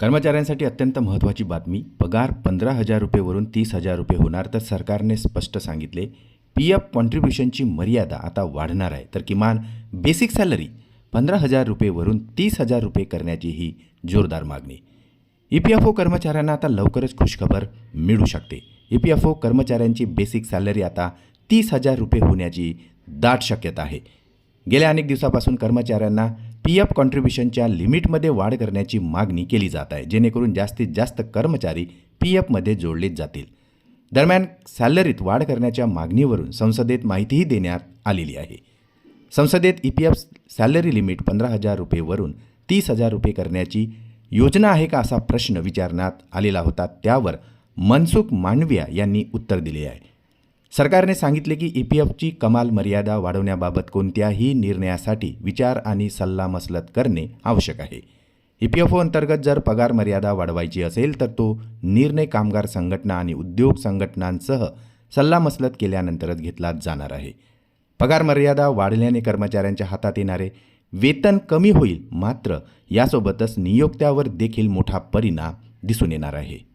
कर्मचाऱ्यांसाठी अत्यंत महत्त्वाची बातमी पगार पंधरा हजार रुपयेवरून तीस हजार रुपये होणार तर सरकारने स्पष्ट सांगितले पी एफ कॉन्ट्रीब्युशनची मर्यादा आता वाढणार आहे तर किमान बेसिक सॅलरी पंधरा हजार रुपयेवरून तीस हजार रुपये करण्याची ही जोरदार मागणी. ई पी एफ ओ कर्मचाऱ्यांना आता लवकरच खुशखबर मिळू शकते. ई पी एफ ओ कर्मचाऱ्यांची बेसिक सॅलरी आता तीस हजार रुपये होण्याची दाट शक्यता आहे. गेल्या अनेक दिवसापासून कर्मचाऱ्यांना पी एफ कॉन्ट्रीब्युशनच्या लिमिटमध्ये वाढ करण्याची मागणी केली जात आहे जेणेकरून जास्तीत जास्त कर्मचारी पी एफमध्ये जोडले जातील. दरम्यान सॅलरीत वाढ करण्याच्या मागणीवरून संसदेत माहितीही देण्यात आलेली आहे. संसदेत E P F salary limit पंधरा हजार रुपयेवरून तीस हजार रुपये करण्याची योजना आहे का असा प्रश्न विचारण्यात आलेला होता त्यावर मनसुख मांडविया यांनी उत्तर दिले आहे. सरकारने सांगितले की ई पी एफची कमाल मर्यादा वाढवण्याबाबत कोणत्याही निर्णयासाठी विचार आणि सल्लामसलत करणे आवश्यक आहे. ई पी एफ ओ अंतर्गत जर पगार मर्यादा वाढवायची असेल तर तो निर्णय कामगार संघटना आणि उद्योग संघटनांसह सल्लामसलत केल्यानंतरच घेतला जाणार आहे. पगार मर्यादा वाढल्याने कर्मचाऱ्यांच्या हातात येणारे वेतन कमी होईल मात्र यासोबतच नियोक्त्यावर देखील मोठा परिणाम दिसून येणार आहे.